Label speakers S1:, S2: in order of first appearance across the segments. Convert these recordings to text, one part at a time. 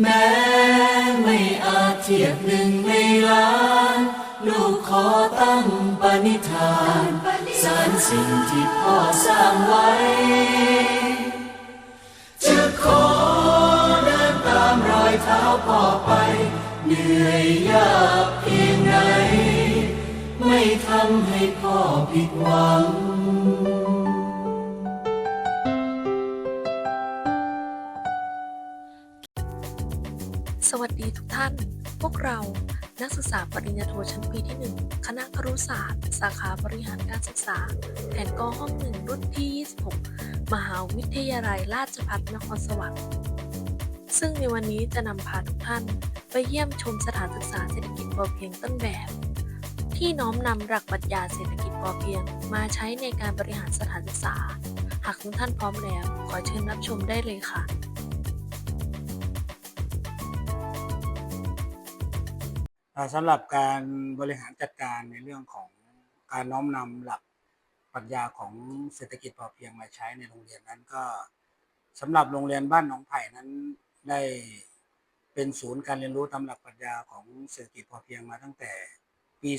S1: แม้ไม่อาจเทียบหนึ่งในล้าน ลูกขอตั้งปณิธานสารสิ่งที่พ่อสร้างไว้ จะขอเดินตามรอยเท้าพ่อไป เหนื่อยยากเพียงไหนไม่ทำให้พ่อผิดหวัง
S2: พวกเรานักศึกษาปริญญาโทชั้นปีที่ 1 คณะครุศาสตร์ สาขาบริหารการศึกษา แผนกห้องหนึ่งรุ่นที่ 26 มหาวิทยาลัยราชภัฏนครสวรรค์ ซึ่งในวันนี้จะนำพาทุกท่านไปเยี่ยมชมสถานศึกษาเศรษฐกิจพอเพียงต้นแบบ ที่น้อมนำหลักปรัชญาเศรษฐกิจพอเพียงมาใช้ในการบริหารสถานศึกษา หากทุกท่านพร้อมแล้ว ขอเชิญรับชมได้เลยค่ะ
S3: สำหรับการบริหารจัดการในเรื่องของการน้อมนำหลักปรัชญาของเศรษฐกิจพอเพียงมาใช้ในโรงเรียนนั้นก็สำหรับโรงเรียนบ้านหนองไผ่นั้นได้เป็นศูนย์การเรียนรู้ตามหลักปรัชญาของเศรษฐกิจพอเพียงมาตั้งแต่ปี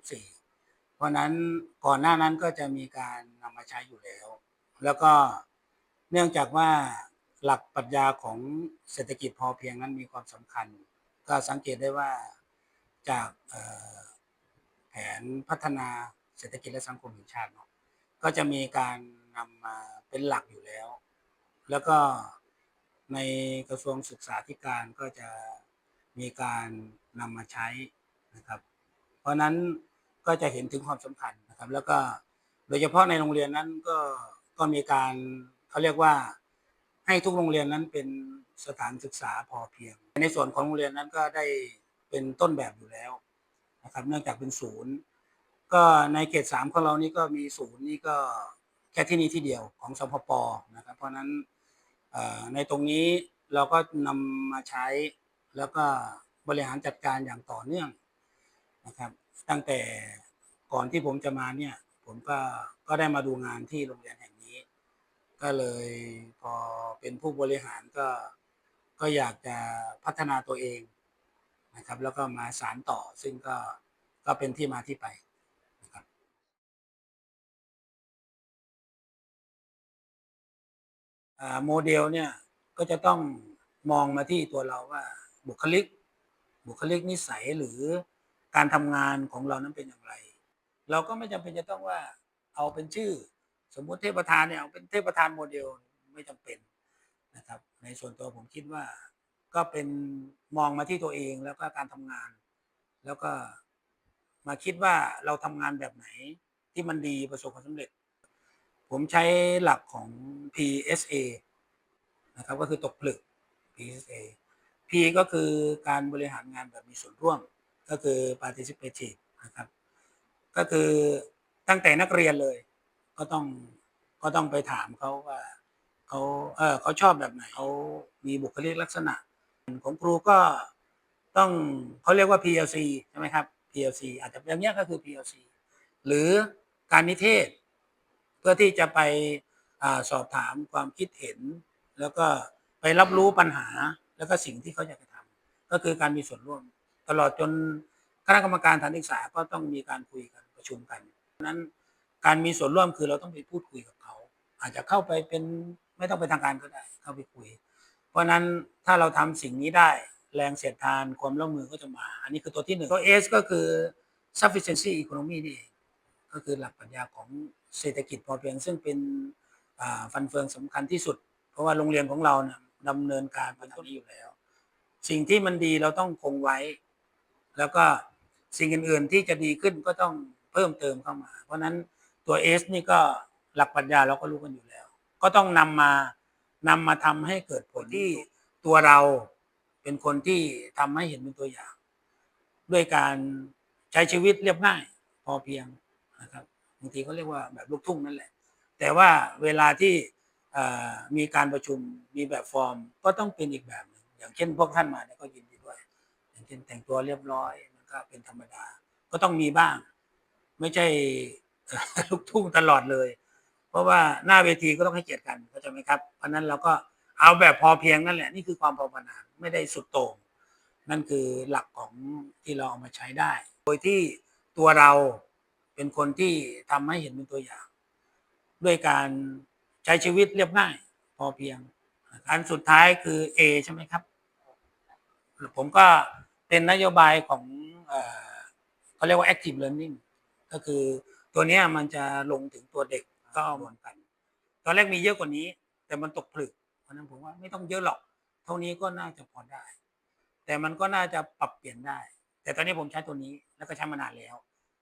S3: 2554 เพราะนั้นก่อนหน้านั้นก็จะมีการนำมาใช้อยู่แล้ว แล้วก็เนื่องจากว่าหลักปรัชญาของเศรษฐกิจพอเพียงนั้นมีความสำคัญ ก็สังเกตได้ว่า จากแผนพัฒนาเศรษฐกิจและสังคมแห่งชาติเนาะก็จะมีการนำมาเป็นหลักอยู่แล้ว แล้วก็ในกระทรวงศึกษาธิการก็จะมีการนำมาใช้นะครับ เพราะนั้นก็จะเห็นถึงความสำคัญนะครับ แล้วก็โดยเฉพาะในโรงเรียนนั้นก็ก็มีการเขาเรียกว่าให้ทุกโรงเรียนนั้นเป็นสถานศึกษาพอเพียง ในส่วนของโรงเรียนนั้นก็ได้ เป็นต้นแบบอยู่แล้วนะครับเนื่องจากเป็นศูนย์ ก็ในเขตสามของเรานี่ก็มีศูนย์นี่ก็แค่ที่นี่ที่เดียวของสพปนะครับเพราะฉะนั้นในตรงนี้เราก็นำมาใช้แล้วก็บริหารจัดการอย่างต่อเนื่องนะครับ ตั้งแต่ก่อนที่ผมจะมาเนี่ย ผมก็ก็ได้มาดูงานที่โรงเรียนแห่งนี้ ก็เลยพอเป็นผู้บริหารก็ก็อยากจะพัฒนาตัวเอง นะครับ แล้วก็มาสารต่อซึ่งก็ก็เป็นที่มาที่ไปนะครับโมเดลเนี่ยก็จะต้องมองมาที่ตัวเราว่าบุคลิก บุคลิกนิสัยหรือการทำงานของเรานั้นเป็นอย่างไร เราก็ไม่จำเป็นจะต้องว่าเอาเป็นชื่อ สมมุติเทพประธานเนี่ยเอาเป็นเทพประธานโมเดลไม่จำเป็นนะครับ ในส่วนตัวผมคิดว่า ก็เป็นมองมาที่ตัวเองแล้วก็การทำงาน แล้วก็มาคิดว่าเราทำงานแบบไหนที่มันดีประสบความสำเร็จ ผมใช้หลักของ PSA นะครับก็คือตกผลึก PSA P ก็คือการบริหารงานแบบมีส่วนร่วม ก็คือ participative นะครับ ก็คือตั้งแต่นักเรียนเลย ก็ต้องก็ต้องไปถามเขาว่าเขาเออเขาชอบแบบไหนเขามีบุคลิกลักษณะ ของครูก็ต้องเขาเรียกว่า PLC ใช่ไหมครับ PLC อาจจะอย่างเงี้ยก็คือ PLC หรือการนิเทศ เพื่อที่จะไปอสอบถามความคิดเห็น แล้วก็ไปรับรู้ปัญหาแล้วก็สิ่งที่เขาอยากจะทำก็คือการมีส่วนร่วม ตลอดจนคณะกรรมการสถานศึกษาก็ต้องมีการคุยกันประชุมกันนั้นการมีส่วนร่วมคือเราต้องไปพูดคุยกับเขา อาจจะเข้าไปเป็นไม่ต้องไปทางการก็ได้ เข้าไปคุย เพราะนั้นถ้าเราทำสิ่งนี้ได้แรงเสียดทานความร่วมมือก็จะมา อันนี้คือตัวที่หนึ่งตัว S ก็คือ sufficiency economy นี่เองก็คือหลักปรัชญาของเศรษฐกิจพอเพียง ซึ่งเป็นฟันเฟืองสำคัญที่สุด เพราะว่าโรงเรียนของเราเนี่ยดำเนินการมาตรงนี้อยู่แล้ว สิ่งที่มันดีเราต้องคงไว้ แล้วก็สิ่งอื่นๆที่จะดีขึ้นก็ต้องเพิ่มเติมเข้ามา เพราะฉะนั้นตัว S นี่ก็หลักปรัชญาเราก็รู้กันอยู่แล้ว ก็ต้องนำมา นำมาทำให้เกิดผลที่ตัวเราเป็นคนที่ทำให้เห็นเป็นตัวอย่าง ด้วยการใช้ชีวิตเรียบง่ายพอเพียงนะครับบางทีเขาเรียกว่าแบบลูกทุ่งนั่นแหละ แต่ว่าเวลาที่มีการประชุมมีแบบฟอร์มก็ต้องเป็นอีกแบบหนึ่งอย่างเช่นพวกท่านมาเนี่ยก็ยินดีด้วย อย่างเช่นแต่งตัวเรียบร้อยมันก็เป็นธรรมดา ก็ต้องมีบ้าง ไม่ใช่ลูกทุ่งตลอดเลย เพราะว่าหน้าเวทีก็ต้องให้เกียรติกันเข้าใจไหมครับ เพราะนั้นเราก็เอาแบบพอเพียงนั่นแหละ นี่คือความพอประมาณไม่ได้สุดโต่งนั่นคือหลักของที่เราเอามาใช้ได้ โดยที่ตัวเราเป็นคนที่ทำให้เห็นเป็นตัวอย่าง ด้วยการใช้ชีวิตเรียบง่าย พอเพียง อันสุดท้ายคือ A ใช่ไหมครับ ผมก็เป็นนโยบายของเขาเรียกว่า active learning ก็คือตัวนี้มันจะลงถึงตัวเด็ก ก็เหมือนกัน ตอนแรกมีเยอะกว่านี้ แต่มันตกผลึกเพราะนั้นผมว่าไม่ต้องเยอะหรอก เท่านี้ก็น่าจะพอได้ แต่มันก็น่าจะปรับเปลี่ยนได้ แต่ตอนนี้ผมใช้ตัวนี้แล้วก็ใช้มานานแล้ว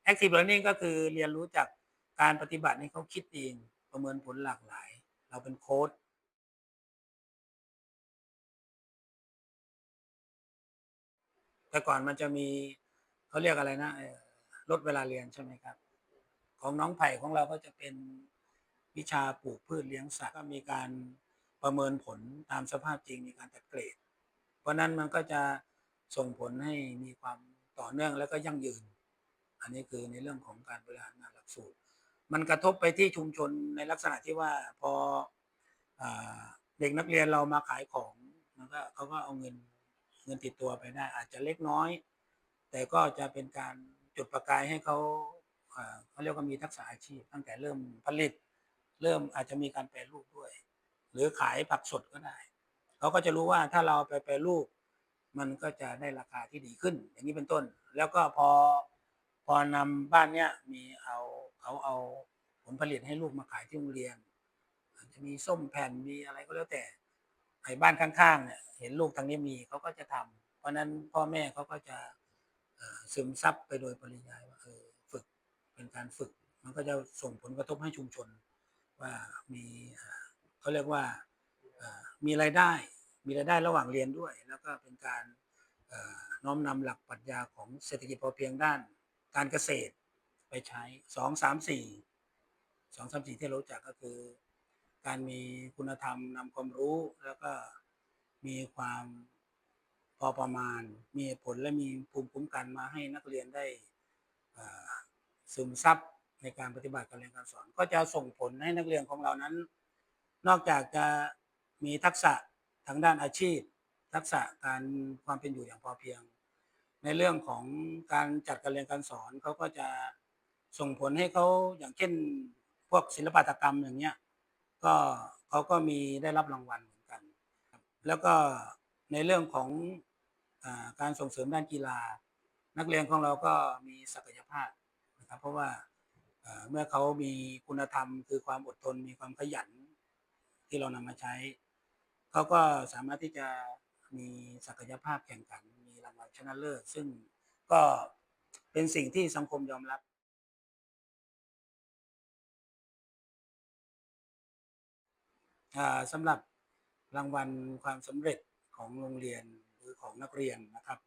S3: active learning ก็คือเรียนรู้จากการปฏิบัติให้เขาคิดเองประเมินผลหลากหลาย เราเป็นโค้ดแต่ก่อนมันจะมีเขาเรียกอะไรนะลดเวลาเรียนใช่ไหมครับ ของน้องไผ่ของเราก็จะเป็น วิชาปลูกพืชเลี้ยงสัตว์ก็มีการประเมินผลตามสภาพจริงมีการจัดเกรด เพราะนั้นมันก็จะส่งผลให้มีความต่อเนื่องและก็ยั่งยืน อันนี้คือในเรื่องของการบริหารงานหลักสูตร มันกระทบไปที่ชุมชนในลักษณะที่ว่าพออเด็กนักเรียนเรามาขายของมันก็เขาก็เอาเงินเงินติดตัวไปได้ อาจจะเล็กน้อย แต่ก็จะเป็นการจุดประกายให้เขาเขาเรียกว่ามีทักษะอาชีพ ตั้งแต่เริ่มผลิต เริ่มอาจจะมีการแปรรูปด้วย หรือขายผักสดก็ได้เขาก็จะรู้ว่าถ้าเราไปแปรรูป มันก็จะได้ราคาที่ดีขึ้น อย่างนี้เป็นต้น แล้วก็พอพอนำบ้านเนี้ยมีเอาเขาเอาผลผลิตให้ลูกมาขายที่โรงเรียนอาจจะมีส้มแผ่นมีอะไรก็แล้วแต่ไอ้บ้านข้างๆเนี่ยเห็นลูกทางนี้มีเขาก็จะทำเพราะนั้นพ่อแม่เขาก็จะซึมซับไปโดยปริยายว่าเออฝึกเป็นการฝึก มันก็จะส่งผลกระทบให้ชุมชน ว่ามีเขาเรียกว่ามีรายได้ มีรายได้ระหว่างเรียนด้วย แล้วก็เป็นการน้อมนำหลักปรัชญาของเศรษฐกิจพอเพียงด้าน การเกษตรไปใช้สองสามสี่สองสามสี่ที่เรารู้จักก็คือ การมีคุณธรรมนำความรู้แล้วก็มีความพอประมาณ มีผลและมีภูมิคุ้มกันมาให้นักเรียนได้ซึมซับ ในการปฏิบัติการเรียนการสอน ก็จะส่งผลให้นักเรียนของเรานั้น นอกจากจะมีทักษะทางด้านอาชีพ ทักษะการความเป็นอยู่อย่างพอเพียง ในเรื่องของการจัดการเรียนการสอนเขาก็จะส่งผลให้เขาอย่างเช่นพวกศิลปหัตกรรมอย่างเงี้ยก็เขาก็มีได้รับรางวัลเหมือนกัน แล้วก็ในเรื่องของอการส่งเสริมด้านกีฬา นักเรียนของเราก็มีศักยภาพนะครับเพราะว่า เมื่อเขามีคุณธรรม คือความอดทนมีความขยันที่เรานำมาใช้ เขาก็สามารถที่จะมีศักยภาพแข่งขัน มีรางวัลชนะเลิศซึ่งก็เป็นสิ่งที่สังคมยอมรับ สำหรับรางวัลความสำเร็จของโรงเรียนหรือของนักเรียนนะครับ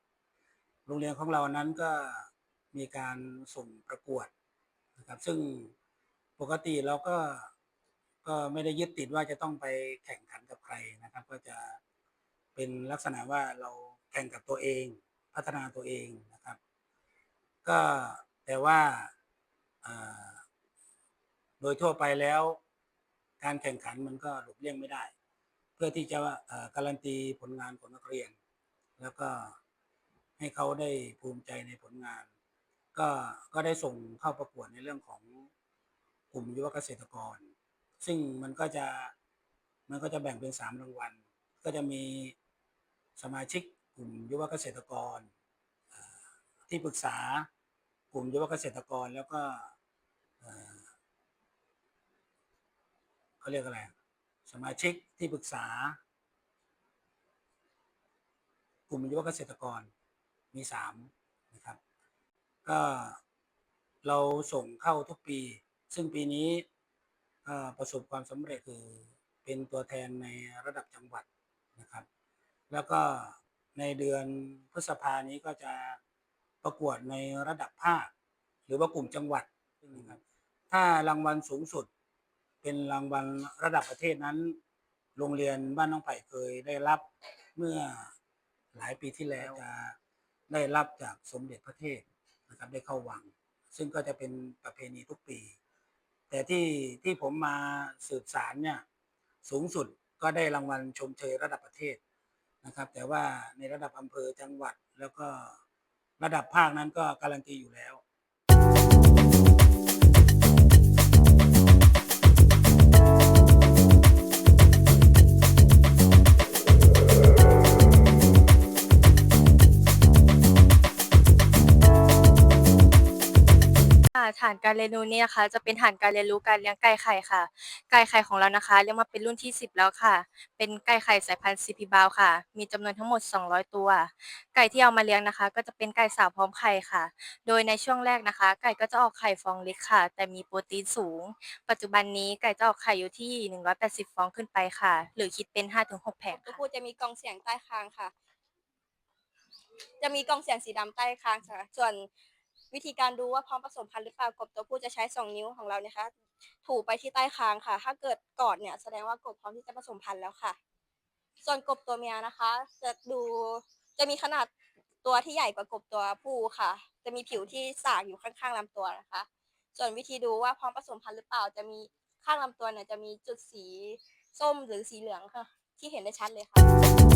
S3: โรงเรียนของเรานั้นก็มีการส่งประกวด นะครับ ซึ่งปกติเราก็ก็ไม่ได้ยึดติดว่าจะต้องไปแข่งขันกับใครนะครับ ก็จะเป็นลักษณะว่าเราแข่งกับตัวเอง พัฒนาตัวเองนะครับ ก็แต่ว่าโดยทั่วไปแล้ว การแข่งขันมันก็หลบเลี่ยงไม่ได้ เพื่อที่จะการันตีผลงานของนักเรียน แล้วก็ให้เขาได้ภูมิใจในผลงาน ก็ก็ได้ส่งเข้าประกวดในเรื่องของกลุ่มยุวเกษตรกร ซึ่งมันก็จะมันก็จะแบ่งเป็นสามรางวัล ก็จะมีสมาชิกกลุ่มยุวเกษตรกร ที่ปรึกษากลุ่มยุวเกษตรกรแล้วก็เขาเรียกอะไร สมาชิกที่ปรึกษา กลุ่มยุวเกษตรกรมีสาม ก็เราส่งเข้าทุกปี ซึ่งปีนี้ประสบความสำเร็จคือเป็นตัวแทนในระดับจังหวัดนะครับ แล้วก็ในเดือนพฤษภานี้ก็จะประกวดในระดับภาค หรือว่ากลุ่มจังหวัดนะครับถ้ารางวัลสูงสุด เป็นรางวัลระดับประเทศนั้น โรงเรียนบ้านน้องไผ่เคยได้รับเมื่อหลายปีที่แล้วจะได้รับจากสมเด็จพระเทพ นะครับได้เข้าวัง ซึ่งก็จะเป็นประเพณีทุกปี แต่ที่ที่ผมมาสืบสารเนี่ยสูงสุดก็ได้รางวัลชมเชยระดับประเทศนะครับ แต่ว่าในระดับอำเภอจังหวัดแล้วก็ระดับภาคนั้นก็การันตีอยู่แล้ว
S4: ฐานการเรียนรู้นี้นะคะ จะเป็นฐานการเรียนรู้การเลี้ยงไก่ไข่ค่ะ ไก่ไข่ของเรานะคะเลี้ยงมาเป็นรุ่นที่ 10 แล้วค่ะ เป็นไก่ไข่สายพันธุ์ซีพีบาวค่ะ มีจำนวนทั้งหมด 200 ตัว ไก่ที่เอามาเลี้ยงนะคะ ก็จะเป็นไก่สาวพร้อมไข่ค่ะ โดยในช่วงแรกนะคะ ไก่ก็จะออกไข่ฟองเล็กค่ะ แต่มีโปรตีนสูง ปัจจุบันนี้ไก่จะออกไข่อยู่ที่ 180 ฟองขึ้นไปค่ะ หรือคิดเป็น 5-6 แผง
S5: ตัว
S4: ค่ะ
S5: ผู้จะมีกองเสียงใต้คางค่ะ จะมีกองเสียงสีดำใต้คางค่ะ ส่วน วิธีการดูว่าพร้อมผสมพันธุ์หรือเปล่ากบตัวผู้จะใช้สองนิ้วของเราเนี่ยคะถูไปที่ใต้คางค่ะ ถ้าเกิดกอดเนี่ยแสดงว่ากบพร้อมที่จะผสมพันธุ์แล้วค่ะ ส่วนกบตัวเมียนะคะ จะดูจะมีขนาดตัวที่ใหญ่กว่ากบตัวผู้ค่ะ จะมีผิวที่สากอยู่ข้างๆลำตัวนะคะ ส่วนวิธีดูว่าพร้อมผสมพันธุ์หรือเปล่า จะมีข้างลำตัวเนี่ยจะมีจุดสีส้มหรือสีเหลืองค่ะ ที่เห็นได้ชัดเลยค่ะ